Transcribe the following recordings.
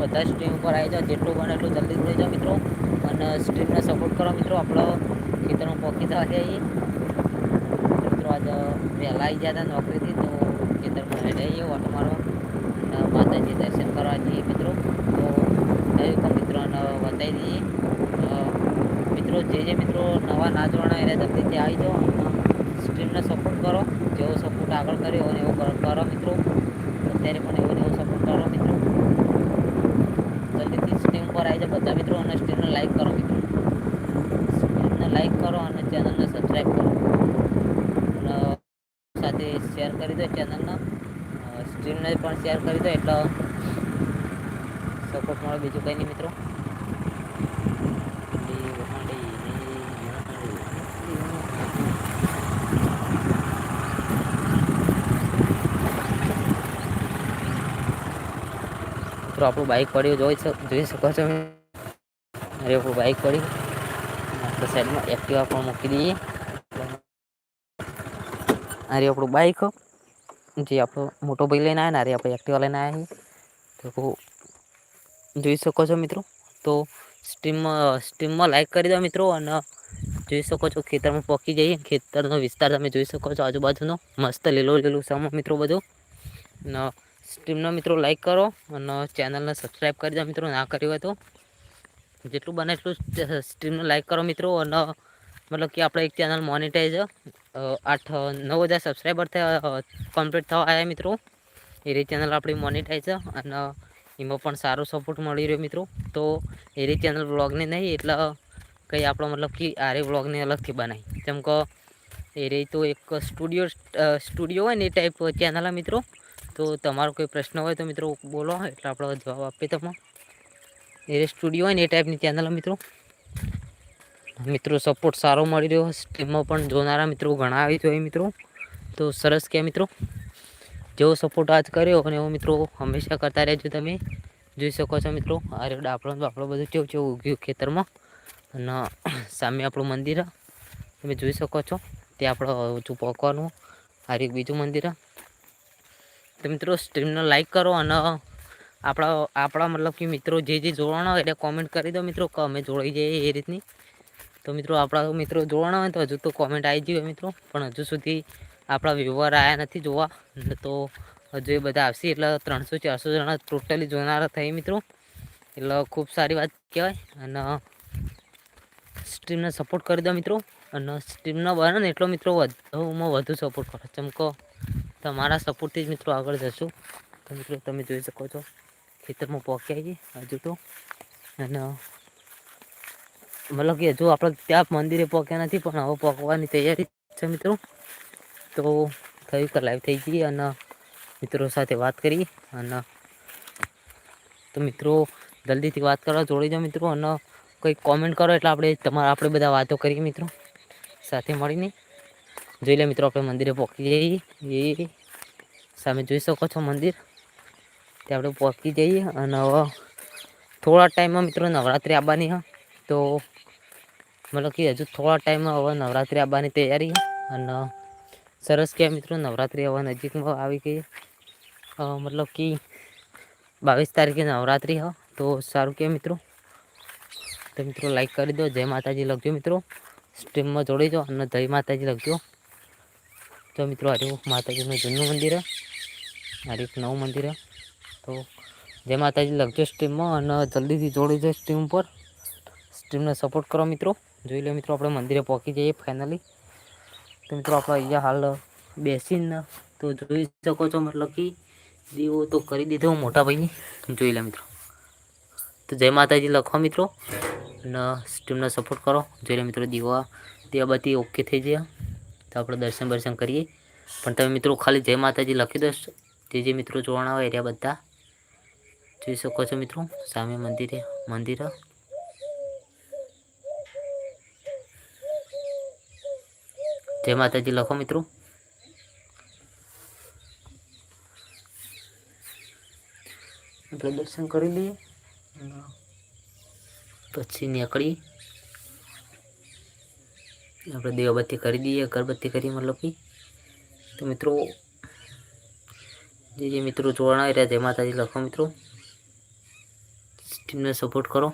બધા સ્ટ્રીમ ઉપર આવી જાઓ, જેટલું બને એટલું જલ્દી થઈ જાઓ મિત્રો. અને સ્ટ્રીમને સપોર્ટ કરો મિત્રો આપણો ખેતરનો પોકી થવા જઈએ મિત્રો આજે વહેલા આવી ગયા હતા નોકરીથી, તો ખેતરમાં લઈ જઈએ ઓટો મારો. માતાજી દર્શન કરવા જઈએ મિત્રો. તો પણ મિત્રોને બતાવી દઈએ મિત્રો, જે જે મિત્રો નવા ના જોવાના એને જલ્દીથી આવી જાઓ. સ્ટ્રીમને સપોર્ટ કરો. જેવો સપોર્ટ આગળ કર્યો અને એવો કરો મિત્રો. અત્યારે પણ એવો ને એવો સપોર્ટ કરો મિત્રો સ્ટ્રીમ આવી જાઓ બધા મિત્રો અને સ્ટીલને લાઈક કરો મિત્રો. સ્ટીલને લાઈક કરો અને ચેનલને સબસ્ક્રાઈબ કરો. સાથે શેર કરી દો ચેનલને સ્ટ્રીમને પણ શેર કરી દો. એટલે સપોર્ટ મળે બીજું કંઈ નહીં મિત્રો. મિત્રો, આપણું બાઇક પડ્યું, જોઈ જોઈ શકો છો. અરે આપણું બાઇક પડ્યું આપણે સાઈડમાં એક્ટિવા પણ મૂકી દઈએ. અરે આપણું બાઇક જે આપણો મોટો ભાઈ લઈને આવ્યા ને અરે આપણે એક્ટિવા લઈને આવ્યા તો જોઈ શકો છો મિત્રો. તો સ્ટ્રીમમાં સ્ટ્રીમમાં લાઈક કરી દો મિત્રો, અને જોઈ શકો છો ખેતરમાં પકી જઈએ. ખેતરનો વિસ્તાર તમે જોઈ શકો છો, આજુબાજુનો મસ્ત લીલો લીલું સામો મિત્રો બધું. ને સ્ટ્રીમનો મિત્રો લાઈક કરો અને ચેનલને સબસ્ક્રાઈબ કરી દો, મિત્રો, ના કર્યું હોય તો. જેટલું બને એટલું સ્ટ્રીમને લાઈક કરો, મિત્રો, અને મતલબ કે આપણે એક ચેનલ મોનિટાઈઝ આઠ, નવ હજાર સબસ્ક્રાઈબર થયા કમ્પ્લીટ થવા આવ્યા મિત્રો. એ ચેનલ આપણી મોનિટાઈઝ, અને એમાં પણ સારો સપોર્ટ મળી રહ્યો, મિત્રો. તો એ ચેનલ વ્લોગને નહીં, એટલે કંઈ આપણો મતલબ કે આરે બ્લોગને અલગથી બનાવી જેમ કે એ તો એક સ્ટુડિયો સ્ટુડિયો હોય ને એ ટાઈપ ચેનલ મિત્રો. તો તમારો કોઈ પ્રશ્ન હોય તો મિત્રો બોલો એટલે આપણે જવાબ આપીએ તમે એ સ્ટુડિયો હોય ને એ ટાઈપની ચેનલ મિત્રો. મિત્રો સપોર્ટ સારો મળી રહ્યો સ્ટ્રીમમાં પણ જોનારા મિત્રો ઘણા આવી જોઈએ મિત્રો. તો સરસ કે મિત્રો. જેવો સપોર્ટ આજ કર્યો અને એવો મિત્રો હંમેશા કરતા રહેજો તમે. જોઈ શકો છો મિત્રો અરે આપણો આપણો બધું કેવું કેવું ઉગ્યું ખેતરમાં. અને સામે આપણું મંદિર તમે જોઈ શકો છો. તે આપણો ઊંચું પહોંચવાનું. આ એક બીજું મંદિર તો મિત્રો સ્ટ્રીમને લાઈક કરો અને આપણા આપણા મતલબ કે મિત્રો જે જે હોય એટલે કોમેન્ટ કરી દો મિત્રો, કે અમે જોડાઈ જઈએ એ રીતની. તો મિત્રો, આપણા મિત્રો જોવાના હોય તો હજુ તો કોમેન્ટ આવી જઈએ મિત્રો, પણ હજુ સુધી આપણા વ્યૂવર આવ્યા નથી જોવા. તો હજુ એ બધા આવશે, એટલે ત્રણસો, ચારસો જણા ટોટલી જોનારા થઈ મિત્રો. એટલે ખૂબ સારી વાત કહેવાય. અને સ્ટ્રીમને સપોર્ટ કરી દો મિત્રો. અને સ્ટ્રીમનો બને ને એટલો મિત્રો વધુમાં વધુ સપોર્ટ કરો. ચમકો. તમારા સપોર્ટથી જ મિત્રો આગળ જશું. તો મિત્રો, તમે જોઈ શકો છો, ખેતરમાં પહોંચી આવીએ હજુ તો. અને, મતલબ કે હજુ આપણે ત્યાં મંદિરે પહોંચ્યા નથી, પણ હવે પહોંચવાની તૈયારી છે મિત્રો. તો થયું કે લાઈવ થઈ જઈએ અને મિત્રો સાથે વાત કરી. અને તો મિત્રો, જલ્દીથી વાત કરવા જોડી જાઓ મિત્રો, અને કંઈક કોમેન્ટ કરો એટલે આપણે તમારા, આપણે બધા વાતો કરીએ મિત્રો. સાથે મળીને. જોઈ લે મિત્રો, આપણે મંદિરે પહોંચી જઈએ. એ સામે જોઈ શકો છો મંદિર. ત્યાં આપણે પહોંચી જઈએ અને થોડા ટાઈમમાં મિત્રો નવરાત્રિ આવવાની હા. તો મતલબ કે હજુ થોડા ટાઈમમાં હવે નવરાત્રિ આવવાની તૈયારી અને સરસ કે મિત્રો નવરાત્રિ હવે નજીકમાં આવી ગઈ. મતલબ કે બાવીસ તારીખે નવરાત્રિ હા. તો સારું કે મિત્રો. તો મિત્રો લાઈક કરી દો. જય માતાજી લખજો મિત્રો. સ્ટ્રીમમાં જોડી દો અને જય માતાજી લખજો. તો મિત્રો હરિ માતાજીનું જૂનું મંદિર આજે એક નવું મંદિર તો જય માતાજી લખજો સ્ટ્રીમમાં અને જલ્દીથી જોડી દો સ્ટ્રીમ પર સ્ટ્રીમને સપોર્ટ કરો મિત્રો. જોઈ લો મિત્રો, આપણે મંદિરે પહોંચી જઈએ ફાઇનલી તો મિત્રો, આપણે અહીંયા હાલ બેસીને તો જોઈ શકો છો, મતલબ કે દીવો તો કરી દીધો મોટા ભાઈ જોઈ લે મિત્રો. તો જય માતાજી, લખો મિત્રો. અને સ્ટ્રીમને સપોર્ટ કરો. જોઈ લે મિત્રો, દીવા દીવાબત્તી ઓકે થઈ જાય તો આપણે દર્શન દર્શન કરીએ. પણ તમે મિત્રો, ખાલી જય માતાજી લખી દો. જે જે મિત્રો જોવાના હોય એરિયા બધા જોઈ શકો છો મિત્રો. સામે મંદિરે, મંદિર. જય માતાજી, લખો મિત્રો. આપણે દર્શન કરી લઈએ. પછી નીકળી. આપણે દેવબત્તી કરી દઈએ, અગરબત્તી કરી મતલબ કે. તો મિત્રો જે જે મિત્રો જોવાના રહ્યા. જય માતાજી, લખો મિત્રો. ટીમને સપોર્ટ કરો.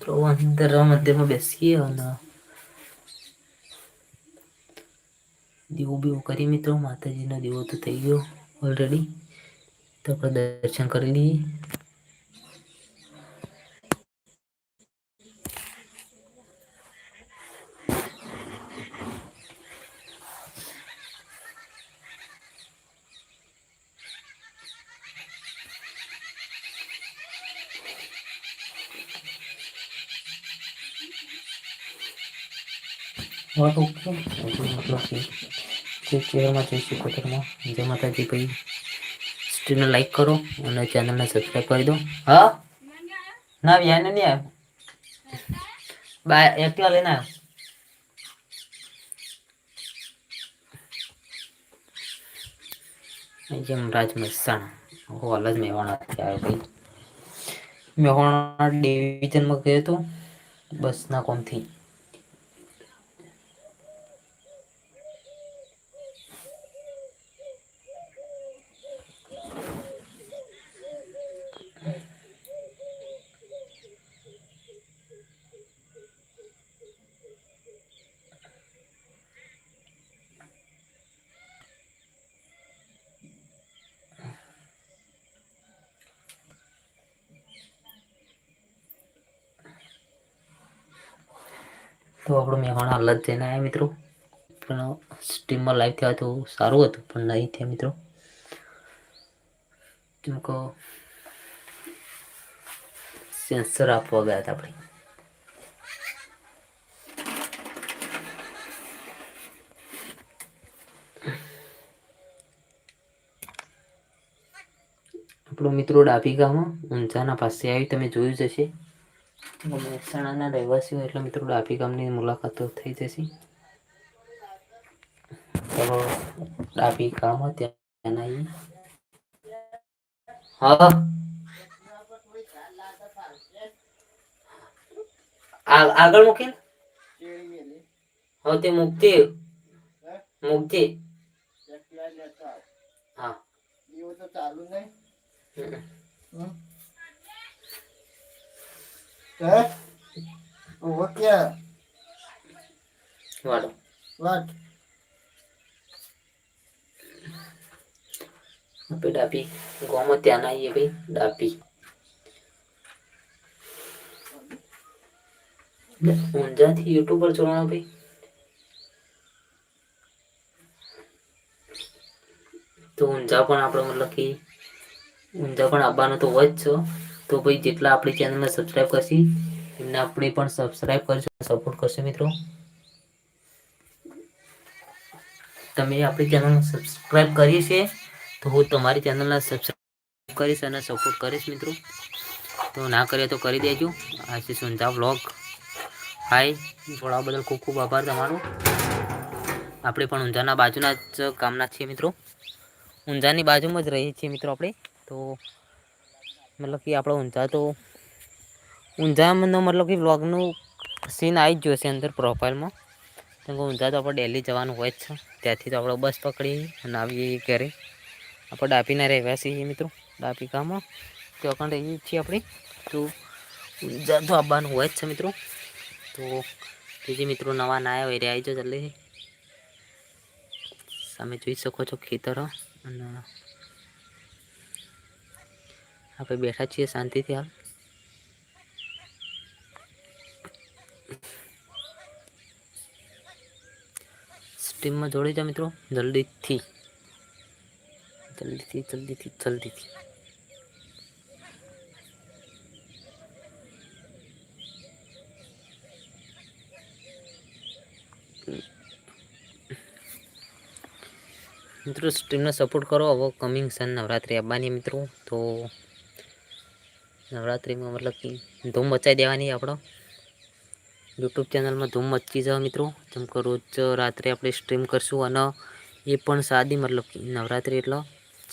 તો અંદર મધ્યમાં બેસીએ અને દીવો બીવો કરી મિત્રો. માતાજીનો દીવો તો થઈ ગયો ઓલરેડી તો આપણે દર્શન કરી લઈએ. વાત જે ચેરમાં જઈ શકો તમે જય માતાજી ભાઈ સ્ટ્રીમને લાઈક કરો અને ચેનલને સબસ્ક્રાઈબ કરી દો હા ના વ્યાને નહીં આવ્યો બાય એકલા લઈને આવ્યો જેમ રાજ મહેસાણા હોલ જ મેવાણાથી આવ્યો ભાઈ મેવાણા ડિવિઝનમાં ગયો હતો બસના કોમથી તો આપણું મેવાણા હાલ જ જઈને આવ્યા મિત્રો. પણ સ્ટીમમાં લાઈવ થયા તો સારું હતું, પણ નહીં થયા, મિત્રો. કેમ કે સેન્સર આપવા ગયા હતા આપણે. આપણો મિત્રો ડાભી ગામમાં ઊંઝાના પાસે આવી તમે જોયું જ હશે. મહેસાણાના રહેવાસીઓ એટલે મિત્રો ડાભી ગામની મુલાકાતો થઈ જશે. ચલો ડાભી ગામ ત્યાં આવીએ. હા. આગળ મૂકી હવે તે મૂકતી મૂકતી હા. ચાલુ નહીં. હે? ઓ ક્યાં વાળો. વાત આપણે ડાબી ગામમાં ત્યાં આવીએ ભાઈ ડાબી. ઊંઝાથી યુટ્યુબ પર જોવાનો ભાઈ. તો ઊંઝા પણ આપણે મતલબ કે ઊંઝા પણ આવવાનો તો હોય જ છો તો ભાઈ જેટલા આપણી ચેનલને સબસ્ક્રાઈબ કરશી, એમને આપણે પણ સબસ્ક્રાઈબ કરશો સપોર્ટ કરશો મિત્રો. તમે આપણી ચેનલને સબસ્ક્રાઈબ કરી છે તો હું તમારી ચેનલને સબસ્ક્રાઈબ કરીશ અને સપોર્ટ કરીશ મિત્રો. તો ના કરીએ તો કરી દેજો. આજે સુંધા વ્લોગ હાય જોડાવા બદલ ખૂબ ખૂબ આભાર તમારો. આપણે પણ ઊંઝાના બાજુના જ કામના છીએ મિત્રો. ઊંઝાની બાજુમાં જ રહીએ છીએ મિત્રો આપણે. તો મતલબ કે આપણે ઊંઝા તો, ઊંઝાનો મતલબ કે વ્લોગનું સીન આવી જ જોશે અંદર પ્રોફાઇલમાં કેમ કે ઊંઝા તો આપણે ડેલી જવાનું હોય જ છે. ત્યાંથી તો આપણે બસ પકડી અને આવીએ ઘરે. આપણે ડાપીના રહેવા છીએ મિત્રો ડાપી ગામમાં તો પણ રહીએ છીએ આપણે. તો ઊંઝા તો આવવાનું હોય જ છે મિત્રો. તો બીજી મિત્રો નવા ના આવ્યા એરિયા આવી જો જલ્દી. સામે જોઈ શકો છો ખેતર અને આપણે બેઠા છીએ શાંતિથી હાલ. સ્ટીમમાં જોડી જાઓ મિત્રો, જલ્દીથી. જલ્દીથી જલ્દીથી જલ્દીથી. મિત્રો સ્ટ્રીમને સપોર્ટ કરો. હવે કમિંગ સન નવરાત્રિ આવવાની મિત્રો, તો નવરાત્રિમાં મતલબ કે ધૂમ મચાવી દેવાની આપણો. યુટ્યુબ ચેનલમાં ધૂમ મચી જાવ મિત્રો. જેમ કે રોજ રાત્રે આપણે સ્ટ્રીમ કરશું અને એ પણ સાદી મતલબ કે નવરાત્રિ એટલો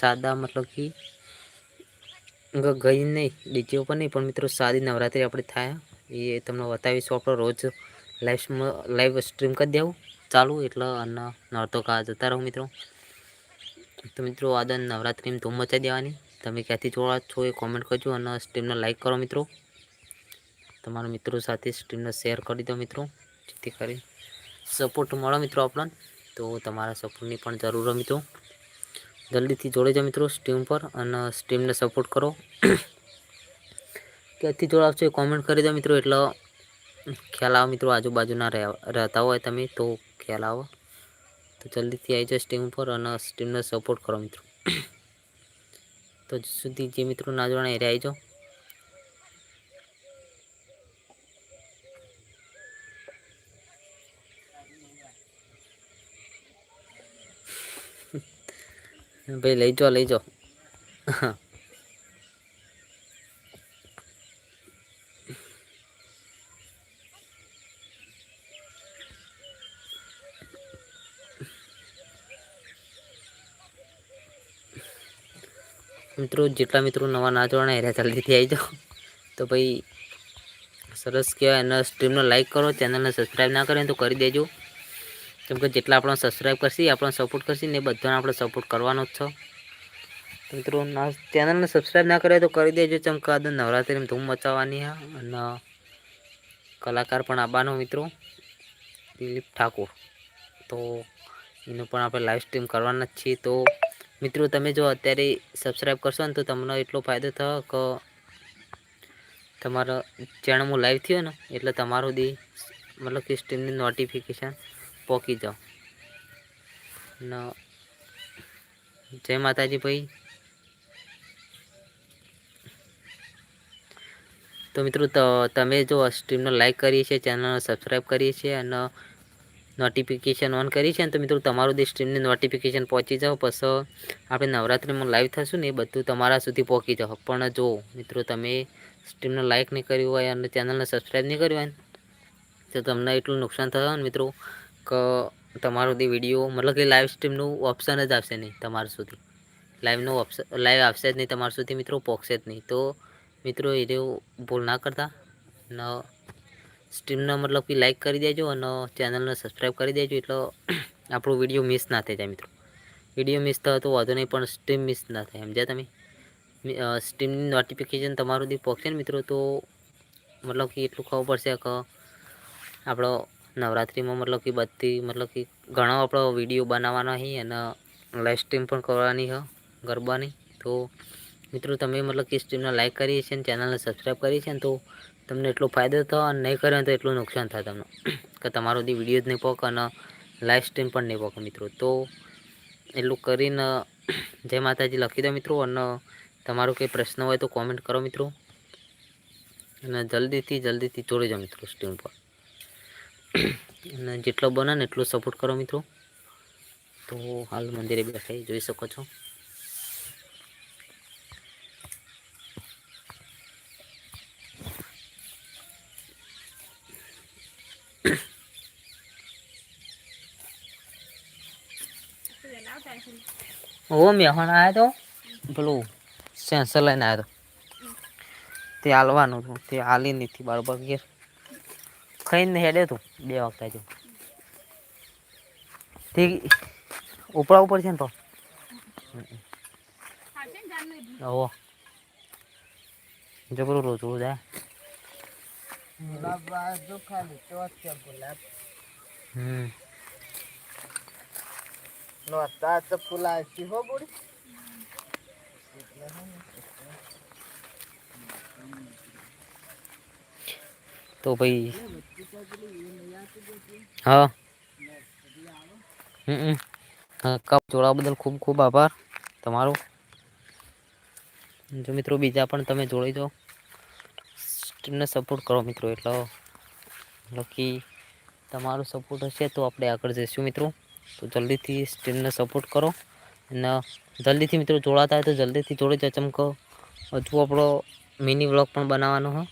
સાદા મતલબ કે ગઈ નહીં ડીજે ઉપર નહીં, પણ મિત્રો સાદી નવરાત્રિ આપણે થાય. એ તમને બતાવીશું આપણો રોજ લાઈવ લાઈવ સ્ટ્રીમ કરી દેવું. ચાલુ એટલે અને નડતો કા જતા રહો મિત્રો. તો મિત્રો આદન નવરાત્રિમાં ધૂમ મચાવી દેવાની. તમે ક્યાંથી જોડા છો એ કોમેન્ટ કરજો અને સ્ટ્રીમને લાઇક કરો મિત્રો. તમારા મિત્રો સાથે સ્ટ્રીમને શેર કરી દો મિત્રો, જેથી કરી સપોર્ટ મળો મિત્રો આપણને. તો તમારા સપોર્ટની પણ જરૂર હોય મિત્રો. જલ્દીથી જોડે જાઓ મિત્રો સ્ટ્રીમ પર અને સ્ટ્રીમને સપોર્ટ કરો. ક્યાંથી જોડાવશો એ કોમેન્ટ કરી દો મિત્રો, એટલે ખ્યાલ આવે મિત્રો આજુબાજુના રહેતા હોય તમે તો ખ્યાલ આવે. તો જલ્દીથી આવી જાઓ સ્ટ્રીમ પર અને સ્ટ્રીમને સપોર્ટ કરો મિત્રો. તો સુધી જે મિત્રો ના જોડાણે એ આવી જાઓ ભાઈ લઈ જાઓ લઈ જાઓ. મિત્રો, જેટલા મિત્રો નવા ના જોવાના એરા જલ્દીથી આવી જાઓ. તો ભાઈ, સરસ કહેવાય. એના સ્ટ્રીમને લાઇક કરો ચેનલને સબસ્ક્રાઈબ ના કરે તો કરી દેજો. કેમ કે જેટલા આપણે સબસ્ક્રાઈબ કરશે, આપણને સપોર્ટ કરશે ને એ બધાને આપણે સપોર્ટ કરવાનો જ છે. મિત્રો ચેનલને સબસ્ક્રાઈબ ના કરે તો કરી દેજો. ચમકાદ નવરાત્રિમાં ધૂમ મચાવવાની હા અને કલાકાર પણ આવવાનો મિત્રો, દિલીપ ઠાકોર. તો એનું પણ આપણે લાઈવ સ્ટ્રીમ કરવાના જ છીએ. તો મિત્રો, તમે જો અત્યારે સબસ્ક્રાઈબ કરશો ને તો તમને એટલો ફાયદો થયો કે તમારો ચેનલ હું લાઈવ થયો ને, એટલે તમારું દી મતલબ કે સ્ટ્રીમની નોટિફિકેશન પહોંચી જાઓ ને જય માતાજી ભાઈ. તો મિત્રો તમે જો સ્ટ્રીમને લાઈક કરીએ છીએ ચેનલને સબસ્ક્રાઈબ કરીએ છીએ અને નોટિફિકેશન ઓન કરી છે ને તો મિત્રો તમારું જે સ્ટ્રીમની નોટિફિકેશન પહોંચી જાઓ પછી આપણે નવરાત્રિમાં લાઈવ થશું ને એ બધું તમારા સુધી પહોંચી જાઓ પણ જો મિત્રો તમે સ્ટ્રીમને લાઇક નહીં કર્યું હોય અને ચેનલને સબસ્ક્રાઈબ નહીં કર્યું હોય તો તમને એટલું નુકસાન થશે ને મિત્રો, કે તમારો જે વીડિયો મતલબ કે લાઈવ સ્ટ્રીમનું ઓપ્શન જ આવશે નહીં તમારા સુધી. લાઈવનું ઓપ્શન લાઈવ આવશે જ નહીં તમારા સુધી મિત્રો, પહોંચશે જ નહીં. તો મિત્રો એ ભૂલ ના કરતા. ને સ્ટ્રીમને મતલબ કે લાઈક કરી દેજો અને ચેનલને સબસ્ક્રાઈબ કરી દેજો એટલે આપણો વીડિયો મિસ ના થઈ જાય મિત્રો. વીડિયો મિસ થયો તો વાંધો નહીં, પણ સ્ટ્રીમ મિસ ના થાય, સમજ્યા તમે? સ્ટ્રીમની નોટિફિકેશન તમારું દી પહોંચશે મિત્રો, તો મતલબ કે એટલું ખબર પડશે કે આપણો નવરાત્રિમાં મતલબ કે બધી, મતલબ કે ઘણો આપણો વીડિયો બનાવવાનો છે અને લાઈવ સ્ટ્રીમ પણ કરવાની હ, ગરબાની. તો મિત્રો, તમે મતલબ કે સ્ટ્રીમને લાઇક કરી છે અને ચેનલને સબસ્ક્રાઈબ કરી છે ને તો તમને એટલો ફાયદો થયો અને નહીં કરે તો એટલું નુકસાન થાય તમને. કે તમારો દી વીડિયો જ નહીં પોક અને લાઈવ સ્ટ્રીમ પણ નહીં પોકે મિત્રો. તો એટલું કરીને જય માતાજી લખી દો મિત્રો અને તમારો કંઈ પ્રશ્ન હોય તો કોમેન્ટ કરો મિત્રો. અને જલ્દીથી જલ્દીથી જોડી જાઓ મિત્રો સ્ટ્રીમ પર. અને જેટલો બને ને એટલો સપોર્ટ કરો મિત્રો. તો હાલ મંદિરે બેઠા જોઈ શકો છો. ઓ મેહણ આવ્યો તો? પેલું સેન્સર લઈને આવ્યો તો. તે હાલવાનું હતું. તે હાલી નથી બરોબર ઘેર ખાઈને હેડે તું, બે વખત જો. તે ઉપરા ઉપર છે ને તો? ઓહો જબરું રોજ રોજ આ ગુલાબ બાજુ ખાલી તો છે ગુલાબ હમ નો તા તો ફૂલાતી હો બોડી તો ભાઈ હા હમ હમ. હા કપ જોડવા બદલ ખૂબ ખૂબ આભાર તમારો જો મિત્રો બીજા પણ તમે જોડી દો સ્ટ્રીમને સપોર્ટ કરો મિત્રો, એટલો લકી તમારો સપોર્ટ હશે તો આપણે આગળ જઈશું મિત્રો. તો જલ્દીથી સ્ટ્રીમને સપોર્ટ કરો. અને જલ્દીથી મિત્રો જોડાતા હોય તો જલ્દીથી જોડે જ ચમકો હજુ આપણો મિની વ્લોગ પણ બનાવવાનો હો.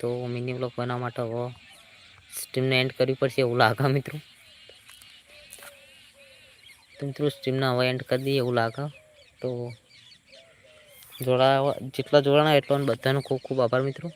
તો મિની વ્લોગ બનાવવા માટે હવે સ્ટ્રીમને એન્ડ કરવી પડશે એવું લાગે મિત્રો. તો મિત્રો સ્ટ્રીમને હવે એન્ડ કરી દઈએ એવું લાગે. તો જોડાવા જેટલા જોડાણા એટલો બધાનો ખૂબ ખૂબ આભાર મિત્રો.